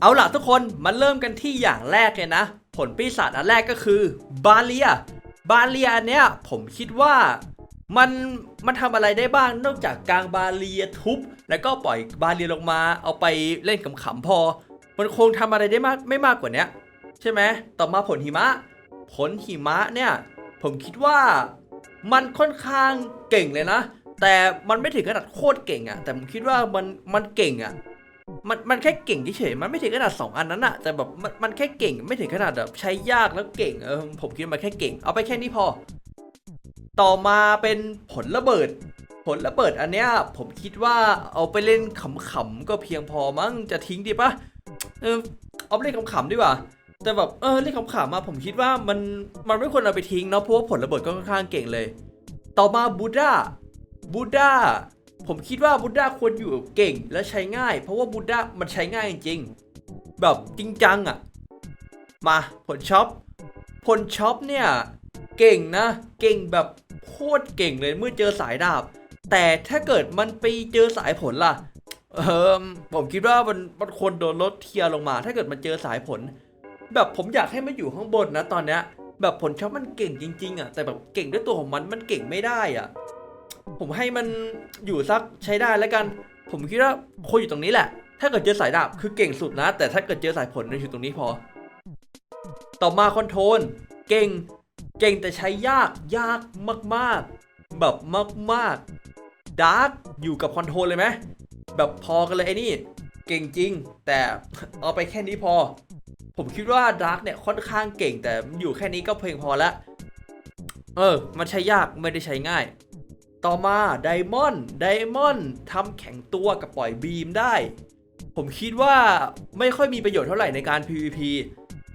เอาล่ะทุกคนมาเริ่มกันที่อย่างแรกเลยนะ ผลปีศาจอันแรกก็คือบาเลีย บาเลียอันเนี้ยผมคิดว่ามันมันทำอะไรได้บ้างนอกจากกลางบาเลียทุบ แล้วก็ปล่อยบาเลียลงมา เอาไปเล่นขำๆพอ มันคงทำอะไรได้มากไม่มากกว่านี้ใช่ไหมต่อมาผลหิมะ ผลหิมะเนี่ยผมคิดว่ามันค่อนข้างเก่งเลยนะ แต่มันไม่ถึงขนาดโคตรเก่งอะแต่ผมคิดว่ามันมันเก่งอะ มันมันแค่เก่งเฉยมันไม่ถึงขนาดสองอันนั้นอะแต่แบบมันมันแค่เก่งไม่ถึงขนาดแบบใช้ยากแล้วเก่งเออผมคิดว่ามันแค่เก่ง เอาไปแค่นี้พอ ต่อมาเป็นผลระเบิด ผลระเบิดอันเนี้ยผมคิดว่าเอาไปเล่นขำๆก็เพียงพอมั้งจะทิ้งดีปะเออเอาไปเล่นขำๆดีกว่าแต่แบบเออเล่นขำๆมาผมคิดว่ามันมันไม่ควรเอาไปทิ้งเนาะเพราะว่าผลระเบิดก็ค่อนข้างเก่งเลย ต่อมาบูดาบูดา ผมคิดว่าบูดาควรอยู่เก่งและใช้ง่าย เพราะว่าบูดามันใช้ง่ายจริงๆแบบจริงจังอะมาผลช็อปผลช็อปเนี่ย เก่งนะ เก่งแบบโคตรเก่งเลยเมื่อเจอสายดาบ แต่ถ้าเกิดมันไปเจอสายผลล่ะเออผมคิดว่ามันมันควรโดนลดเทียร์ลงมา ถ้าเกิดมันเจอสายผล แบบผมอยากให้มันอยู่ข้างบนนะตอนเนี้ยแบบผลช็อปมันเก่งจริง ๆอะแต่แบบเก่งด้วยตัวของมันมันเก่งไม่ได้อะ ผมให้มันอยู่สักใช้ได้แล้วกัน ผมคิดว่าควรอยู่ตรงนี้แหละ ถ้าเกิดเจอสายดาบคือเก่งสุดนะ แต่ถ้าเกิดเจอสายผลอยู่ตรงนี้พอ ต่อมาคอนโทรลเก่ง เก่งแต่ใช้ยากยากมากๆ แบบมากๆดาร์กอยู่กับคอนโทรลเลยไหมแบบพอกันเลยไอ้นี่ เก่งจริง แต่เอาไปแค่นี้พอ ผมคิดว่าดาร์กเนี่ยค่อนข้างเก่งแต่อยู่แค่นี้ก็เพียงพอล้วเออ มันใช้ยากไม่ได้ใช้ง่าย ต่อมาไดมอนด์ไดมอนด์ทำแข็งตัวกับปล่อยบีมได้ ผมคิดว่าไม่ค่อยมีประโยชน์เท่าไหร่ในการ PVP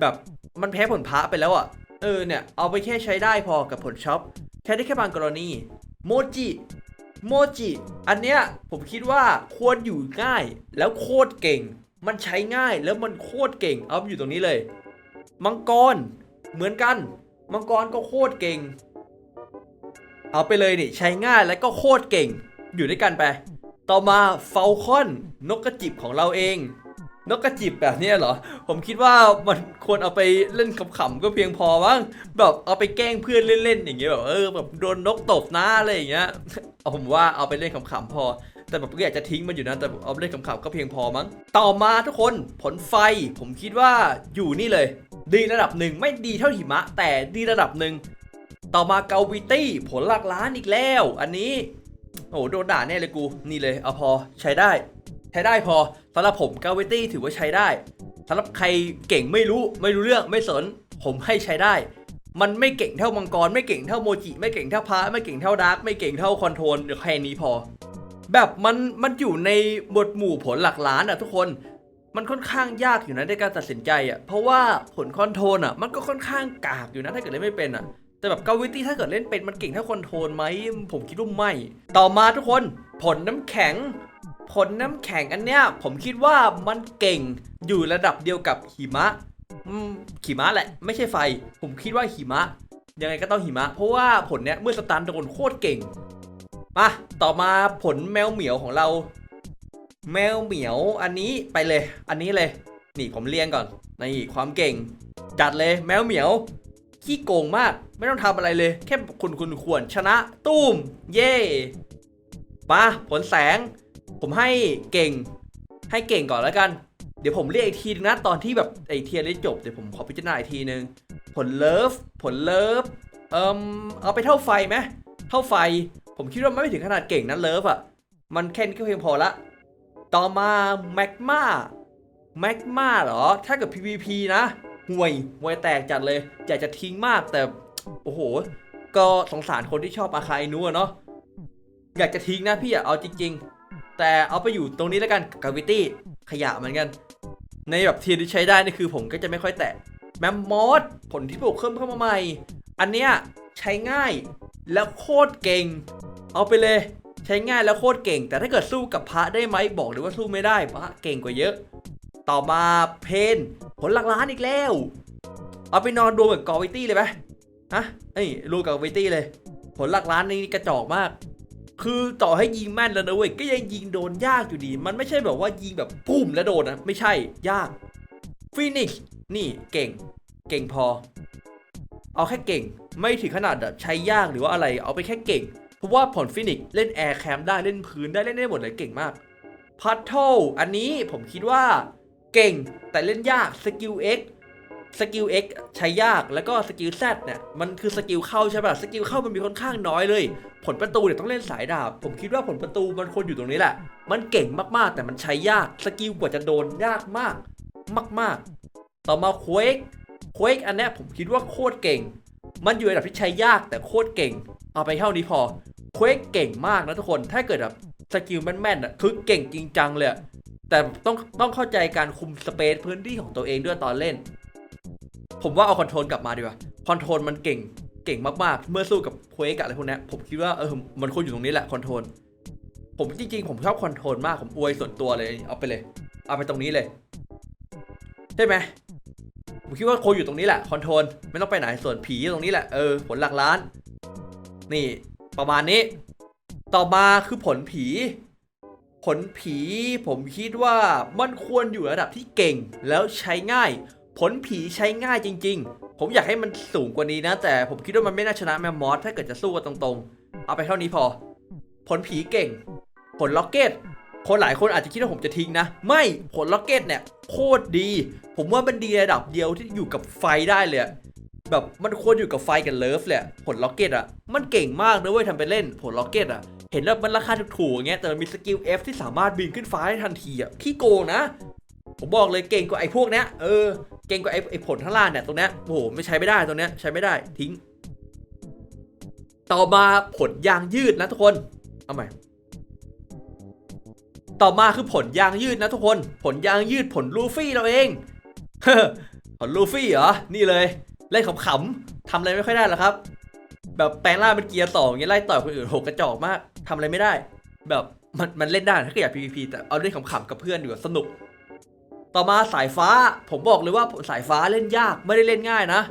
แบบมันแพ้ผลพระไปแล้วอะ่ะ เออเนี่ย เอาไปแค่ใช้ได้พอกับผลช็อป ใช้ได้แค่บางกรณีโมจิโมจิอันเนี้ยผมคิดว่าควรอยู่ง่ายแล้วโคตรเก่ง มันใช้ง่ายแล้วมันโคตรเก่ง เอาอยู่ตรงนี้เลย มังกรเหมือนกัน มังกรก็โคตรเก่ง เอาไปเลยนี่ใช้ง่ายและก็โคตรเก่ง อยู่ด้วยกันไป ต่อมาเฟลคอนนกกระจิบของเราเอง นกกระจิบแบบนี้เหรอ ผมคิดว่ามันควรเอาไปเล่นขำๆก็เพียงพอมั้งแบบเอาไปแกล้งเพื่อนเล่นๆอย่างเงี้ยแบบเออแบบโดนนกตบหน้าอะไรอย่างเงี้ยเอาผมว่าเอาไปเล่นขำๆพอ แต่แบบก็อยากจะทิ้งมันอยู่นะแต่เอาไปเล่นขำๆก็เพียงพอมั้งต่อมาทุกคนผลไฟ ผมคิดว่าอยู่นี่เลย ดีระดับหนึ่งไม่ดีเท่าหิมะ แต่ดีระดับหนึ่ง ต่อมาเกาวิตี้ผลหลักล้านอีกแล้ว อันนี้ โอ้โหโดนด่าแน่เลยกู นี่เลย เอาพอใช้ได้ ใช้ได้พอสำหรับผมเกาวิตี้ถือว่าใช้ได้สำหรับใครเก่งไม่รู้ไม่รู้เรื่องไม่สน ผมให้ใช้ได้ มันไม่เก่งเท่ามังกร ไม่เก่งเท่าโมจิ ไม่เก่งเท่าพระไม่เก่งเท่าดาร์กไม่เก่งเท่าคอนโทรลเดี๋ยวแค่นี้พอ แบบมันมันอยู่ในหมวดหมู่ผลหลักล้านอะทุกคนมันค่อนข้างยากอยู่นะในการตัดสินใจอะเพราะว่าผลคอนโทรลอะมันก็ค่อนข้างกากอยู่นะถ้าเกิดเล่นไม่เป็นอะ แต่แบบกาวิตี้ถ้าเกิดเล่นเป็นมันเก่งเท่าคนโทรลไหมผมคิดว่าไม่ ต่อมาทุกคนผลน้ำแข็ง ผลน้ำแข็งอันเนี้ยผมคิดว่ามันเก่งอยู่ระดับเดียวกับหิมะหิมะแหละ ไม่ใช่ไฟ ผมคิดว่าหิมะ ยังไงก็ต้องหิมะ เพราะว่าผลเนี้ยเมื่อสตันโดนโคตรเก่งมาต่อมาผลแมวเหมียวของเรา แมวเหมียวอันนี้ไปเลย อันนี้เลย นี่ผมเรียงก่อนนี่ความเก่ง จัดเลยแมวเหมียว ขี้โกงมาก ไม่ต้องทำอะไรเลย แค่คุณคุณควรชนะตุ้ม เย่มาผลแสง ผมให้เก่ง ให้เก่งก่อนแล้วกัน เดี๋ยวผมเรียกอีกทีนึงนะ ตอนที่แบบไอเทียได้จบ เดี๋ยวผมขอพิจารณาอีกทีนึง ผลเลิฟ ผลเลิฟ เอิมเอาไปเท่าไฟไหมเท่าไฟ ผมคิดว่ามันไม่ถึงขนาดเก่งนะเลิฟอะมันแค่นี้ก็เพียงพอละ ต่อมาแมกมาแมกมาเหรอ ถ้าเกิด PVP นะ ห่วยห่วยแตกจัดเลยอยากจะทิ้งมากแต่โอ้โห ก็สงสารคนที่ชอบอาคาไอนูอะเนาะอยากจะทิ้งนะพี่อะเอาจริง ๆ แต่เอาไปอยู่ตรงนี้แล้วกันกาวิตี้ขยะเหมือนกัน ในแบบเทียที่ใช้ได้นี่คือผมก็จะไม่ค่อยแตะแมมมอสผลที่ปลูกเพิ่มเข้ามาใหม่ อันเนี้ยใช้ง่ายแล้วโคตรเก่ง เอาไปเลยใช้ง่ายแล้วโคตรเก่ง แต่ถ้าเกิดสู้กับพระได้ไหมบอกเลยว่าสู้ไม่ได้พระเก่งกว่าเยอะ ต่อมาเพน ผลหลักล้านอีกแล้ว เอาไปนอนรวมกับกอวิตี้เลยไหมฮะเอ้ยรวมกับกอวิตี้เลย ผลหลักล้านนี่กระจอกมาก คือต่อให้ยิงแม่นแล้วนะเว้ยก็ยังยิงโดนยากอยู่ดี มันไม่ใช่แบบว่ายิงแบบปุ้มแล้วโดนนะไม่ใช่ยากฟินิกซ์นี่เก่ง เก่งพอ เอาแค่เก่ง ไม่ถึงขนาดแบบใช้ยากหรือว่าอะไรเอาไปแค่เก่งเพราะว่าผลฟินิกซ์เล่นแอร์แคมได้เล่นพื้นได้เล่นได้หมดเลยเก่งมากพัทเทิลอันนี้ผมคิดว่า เก่งแต่เล่นยากสกิล X สกิล X ใช้ยากแล้วก็สกิล Z เนี่ยมันคือสกิลเข้าใช่ป่ะสกิลเข้ามันมีค่อนข้างน้อยเลย ผลประตูเนี่ยต้องเล่นสายดาบ ผมคิดว่าผลประตูมันควรอยู่ตรงนี้แหละ มันเก่งมากๆ แต่มันใช้ยากสกิลกว่าจะโดนยากมาก มากๆ ต่อมาควกควกอันนี้ผมคิดว่าโคตรเก่ง มันอยู่ในระดับที่ใช้ยากแต่โคตรเก่ง เอาไปเท่านี้พอควกเก่งมากนะทุกคนถ้าเกิดแบบสกิลแม่นๆอะคือเก่งจริงจังเลยอะ แต่ต้องต้องเข้าใจการคุมสเปซพื้นที่ของตัวเองด้วยตอนเล่น ผมว่าเอาคอนโทรลกลับมาดีกว่าคอนโทรลมันเก่งเก่งมากๆ เมื่อสู้กับเควกอะไรพวกนี้ผมคิดว่าเออมันควรอยู่ตรงนี้แหละคอนโทรลผมจริงๆ ผมชอบคอนโทรลมาก ผมอวยส่วนตัวเลย เอาไปเลย เอาไปตรงนี้เลย ใช่ไหมผมคิดว่าโคอยู่ตรงนี้แหละคอนโทรลไม่ต้องไปไหนส่วนผีอยู่ตรงนี้แหละเออผลหลักล้าน นี่ประมาณนี้ ต่อมาคือผลผี ผลผีผมคิดว่ามันควรอยู่ระดับที่เก่งแล้วใช้ง่าย ผลผีใช้ง่ายจริง ๆ ผมอยากให้มันสูงกว่านี้นะ แต่ผมคิดว่ามันไม่น่าชนะแมมมอสถ้าเกิดจะสู้กันตรงๆ เอาไปเท่านี้พอ ผลผีเก่ง ผลล็อกเก็ตคนหลายคนอาจจะคิดว่าผมจะทิ้งนะ ไม่ผลล็อกเก็ตเนี่ยโคตรดี ผมว่ามันดีระดับเดียวที่อยู่กับไฟได้เลย แบบมันควรอยู่กับไฟกับเลิฟเละผลล็อกเก็ตอะมันเก่งมากนะเว้ยทำไปเล่นผลล็อกเก็ตอะเห็นแล้วมันราคาถูกๆอย่างเงี้ยแต่มันมีสกิล F ที่สามารถบินขึ้นฟ้าได้ทันทีอะขี้โกงนะผมบอกเลยเก่งกว่าไอ้พวกเนี้ยเออเก่งกว่าไอ้ไอ้ผลข้างล่างเนี่ยตรงเนี้ยโอ้โหไม่ใช้ไม่ได้ตรงเนี้ยใช้ไม่ได้ทิ้ง ต่อมาผลยางยืดนะทุกคนเอาใหม่ต่อมาคือผลยางยืดนะทุกคน ผลยางยืดผลลูฟี่เราเองผลลูฟี่เหรอนี่เลย เล่นขำๆทำอะไรไม่ค่อยได้หรอกครับ แบบแปลงร่างเป็นเกียร์สองอย่างเงี้ยไล่ต่อยคนอื่นโหกระจอกมากทำอะไรไม่ได้ แบบมันมันเล่นได้ถ้าเกิดอยาก PVP แต่เอาเล่นขำๆกับเพื่อนดีกว่าสนุก ต่อมาสายฟ้าผมบอกเลยว่าสายฟ้าเล่นยากไม่ได้เล่นง่ายนะ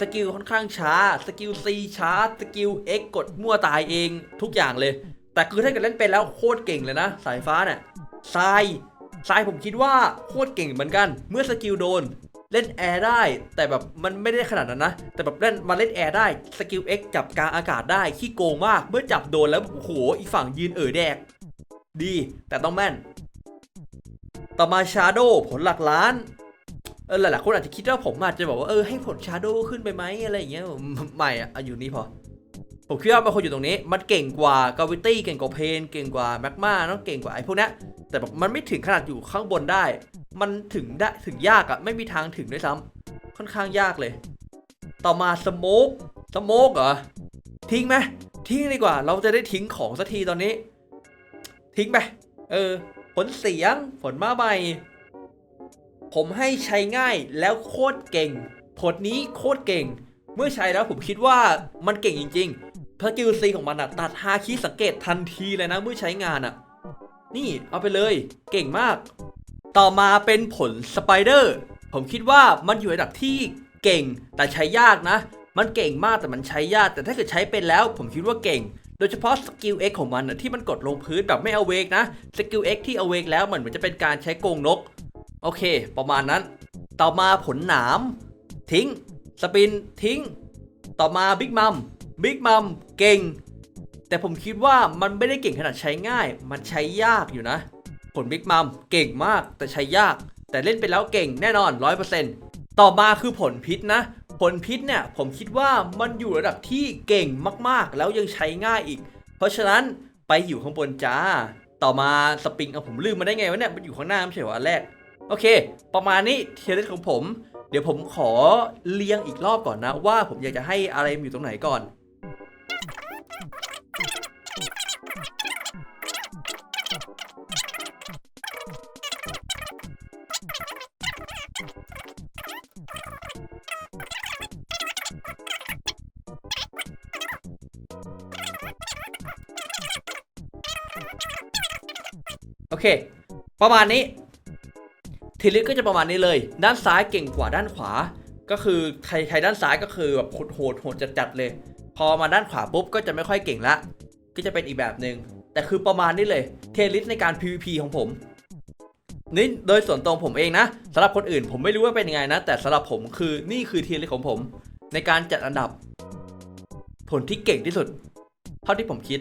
สกิลค่อนข้างช้าสกิล C ช้าสกิล X กดมั่วตายเองทุกอย่างเลย แต่คือถ้าเกิดเล่นเป็นแล้วโคตรเก่งเลยนะ สายฟ้าเนี่ยทรายทรายผมคิดว่าโคตรเก่งเหมือนกัน เมื่อสกิลโดน เล่นแอร์ได้ แต่แบบมันไม่ได้ขนาดนั้นนะ แต่แบบเล่นมาเล่นแอร์ได้สกิล X จับกลางอากาศได้ขี้โกงมาก เมื่อจับโดนแล้วโอ้โหอีกฝั่งยืนเอ่อแดก ดี แต่ต้องแม่น ต่อมาชาโดผลหลักล้านเออหลายๆคนอาจจะคิดว่าผมอาจจะบอกว่าเออให้ผลชาโดขึ้นไปไหมอะไรอย่างเงี้ยไม่อะอยู่นี่พอ ผมคิดว่ามันควรอยู่ตรงนี้ มันเก่งกว่ากาวิตี้เก่งกว่าเพนเก่งกว่าแมกมาเนาะเก่งกว่าไอ้พวกนี้แต่แบบมันไม่ถึงขนาดอยู่ข้างบนได้ มันถึงได้ถึงยากอะไม่มีทางถึงด้วยซ้ำค่อนข้างยากเลย ต่อมาสโมกสโมกเหรอทิ้งไหมทิ้งดีกว่า เราจะได้ทิ้งของสักทีตอนนี้ ทิ้งไปเออ ผลเสียงผลมาใหม่ผมให้ใช้ง่ายแล้วโคตรเก่งผลนี้โคตรเก่ง เมื่อใช้แล้วผมคิดว่ามันเก่งจริงๆพระกิลซีของมันอะตัดฮาคิสังเกตทันทีเลยนะเมื่อใช้งานอะนี่เอาไปเลย เก่งมาก ต่อมาเป็นผลสไปเดอร์ ผมคิดว่ามันอยู่ในระดับที่เก่งแต่ใช้ยากนะ มันเก่งมากแต่มันใช้ยาก แต่ถ้าเกิดใช้เป็นแล้ว ผมคิดว่าเก่ง โดยเฉพาะสกิล X ของมันนะที่มันกดลงพื้นแบบไม่เอาเวกนะ สกิล X ที่เอาเวกแล้วเหมือนมันจะเป็นการใช้โกงนก โอเค ประมาณนั้น ต่อมาผลหนาม ทิ้ง สปิน ทิ้ง ต่อมาบิ๊กมัม บิ๊กมัม เก่ง แต่ผมคิดว่ามันไม่ได้เก่งขนาดใช้ง่าย มันใช้ยากอยู่นะ ผลบิ๊กมัมเก่งมากแต่ใช้ยาก แต่เล่นไปแล้วเก่งแน่นอน 100%ต่อมาคือผลพิษนะ ผลพิษเนี่ยผมคิดว่ามันอยู่ระดับที่เก่งมากๆ แล้วยังใช้ง่ายอีก เพราะฉะนั้นไปอยู่ข้างบนจ้า ต่อมาสปริงเอาผมลืมมาได้ไงวะเนี่ยมันอยู่ข้างหน้าไม่ใช่หรอแรก โอเค ประมาณนี้เทียร์ลิสของผม เดี๋ยวผมขอเรียงอีกรอบก่อนนะ ว่าผมอยากจะให้อะไรอยู่ตรงไหนก่อน โอเค ประมาณนี้ทีลิสก็จะประมาณนี้เลย ด้านซ้ายเก่งกว่าด้านขวา ก็คือใครใครด้านซ้ายก็คือแบบโหดโหดโหดจัดๆเลย พอมาด้านขวาปุ๊บก็จะไม่ค่อยเก่งละ ก็จะเป็นอีกแบบหนึ่งแต่คือประมาณนี้เลย เทลิสในการ PVP ของผมนี่โดยส่วนตัวผมเองนะสำหรับคนอื่นผมไม่รู้ว่าเป็นยังไงนะ แต่สำหรับผมคือนี่คือเทีลิของผม ในการจัดอันดับ ผลที่เก่งที่สุด เท่าที่ผมคิด